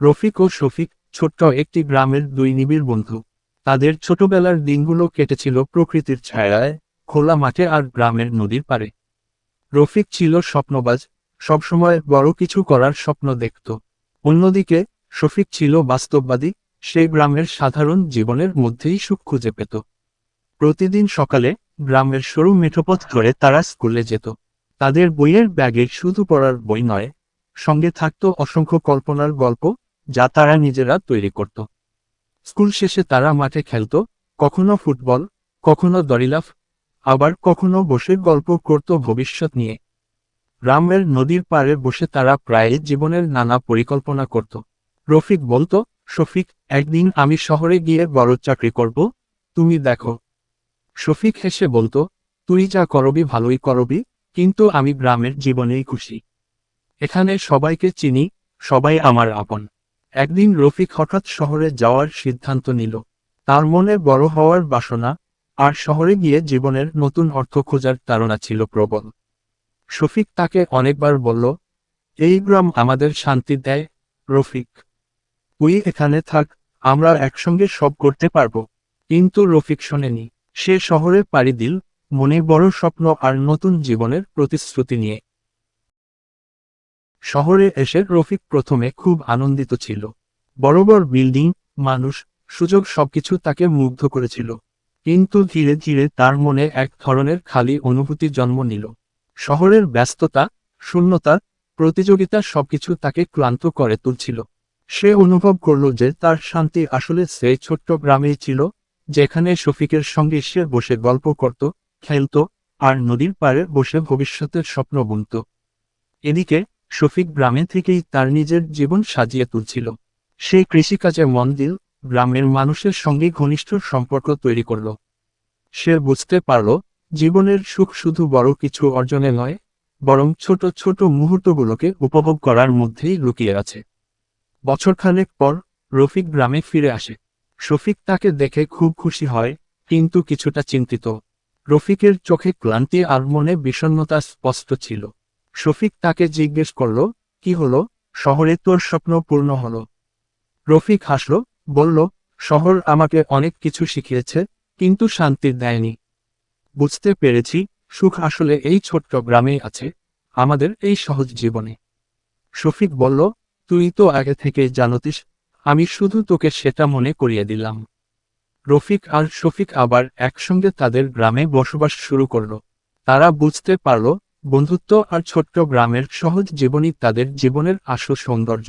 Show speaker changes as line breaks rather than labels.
রফিক ও শফিক, ছোট্ট একটি গ্রামের দুই নিবিড় বন্ধু। তাদের ছোটবেলার দিনগুলো কেটেছিল প্রকৃতির ছায়ায়, খোলা মাঠে আর গ্রামের নদীর পারে রফিক ছিল স্বপ্নবাজ, সবসময় বড় কিছু করার স্বপ্ন দেখত। অন্যদিকে, শফিক ছিল বাস্তববাদী, সে গ্রামের সাধারণ জীবনের মধ্যেই সুখ খুঁজে পেত। প্রতিদিন সকালে গ্রামের সরু মেঠোপথ ধরে তারা স্কুলে যেত। তাদের বইয়ের ব্যাগে শুধু পড়ার বই নয়, সঙ্গে থাকত অসংখ্য কল্পনার গল্প যা তারা নিজেরা তৈরি করত। স্কুল শেষে তারা মাঠে খেলত, কখনো ফুটবল, কখনো দড়িলাফ, আবার কখনো বসে গল্প করত ভবিষ্যৎ নিয়ে। গ্রামের নদীর পাড়ে বসে তারা প্রায় জীবনের নানা পরিকল্পনা করত। রফিক বলতো, শফিক, একদিন আমি শহরে গিয়ে বড় চাকরি করব, তুমি দেখো। শফিক হেসে বলতো, তুই যা করবি ভালোই করবি, কিন্তু আমি গ্রামের জীবনেই খুশি। এখানে সবাইকে চিনি, সবাই আমার আপন। একদিন রফিক হঠাৎ শহরে যাওয়ার সিদ্ধান্ত নিল। তার মনে বড় হওয়ার বাসনা, আর শহরে গিয়ে জীবনের নতুন অর্থ খোঁজার তাড়না ছিল প্রবল। শফিক তাকে অনেকবার বলল, এই গ্রাম আমাদের শান্তি দেয়, রফিক। তুই এখানে থাক, আমরা একসঙ্গে সব করতে পারব। কিন্তু রফিক শোনেনি। সে শহরে পাড়ি দিল, মনে বড় স্বপ্ন আর নতুন জীবনের প্রতিশ্রুতি নিয়ে। শহরে এসে রফিক প্রথমে খুব আনন্দিত ছিল। বড় বড় বিল্ডিং, মানুষ, সুযোগ সবকিছু তাকে মুগ্ধ করেছিল। কিন্তু ধীরে ধীরে তার মনে এক ধরনের খালি অনুভূতি জন্ম নিল। শহরের ব্যস্ততা, শূন্যতা, প্রতিযোগিতা সবকিছু তাকে ক্লান্ত করে তুলছিল। সে অনুভব করল যে তার শান্তি আসলে সেই ছোট্ট গ্রামেই ছিল, যেখানে শফিকের সঙ্গে সে বসে গল্প করত, খেলত, আর নদীর পাড়ে বসে ভবিষ্যতের স্বপ্ন বুনত। এদিকে শফিক গ্রামে থেকেই তার নিজের জীবন সাজিয়ে তুলছিল। সে কৃষিকাজে মন দিল, গ্রামের মানুষের সঙ্গে ঘনিষ্ঠ সম্পর্ক তৈরি করল। সে বুঝতে পারল, জীবনের সুখ শুধু বড় কিছু অর্জনে নয়, বরং ছোট ছোট মুহূর্তগুলোকে উপভোগ করার মধ্যেই লুকিয়ে আছে। বছরখানেক পর, রফিক গ্রামে ফিরে আসে। শফিক তাকে দেখে খুব খুশি হয়, কিন্তু কিছুটা চিন্তিত। রফিকের চোখে ক্লান্তি আর মনে বিষণ্ণতা স্পষ্ট ছিল। শফিক তাকে জিজ্ঞেস করল, কি হলো? শহরে তোর স্বপ্ন পূর্ণ হলো? রফিক হাসল, বলল, শহর আমাকে অনেক কিছু শিখিয়েছে, কিন্তু শান্তি দেয়নি। বুঝতে পেরেছি, সুখ আসলে এই ছোট্ট গ্রামেই আছে, আমাদের এই সহজ জীবনে। শফিক বলল, তুই তো আগে থেকে জানতিস, আমি শুধু তোকে সেটা মনে করিয়ে দিলাম। রফিক আর শফিক আবার একসঙ্গে তাদের গ্রামে বসবাস শুরু করল। তারা বুঝতে পারল বন্ধুত্ব আর ছোট্ট গ্রামের সহজ জীবনই তাদের জীবনের আসল সৌন্দর্য।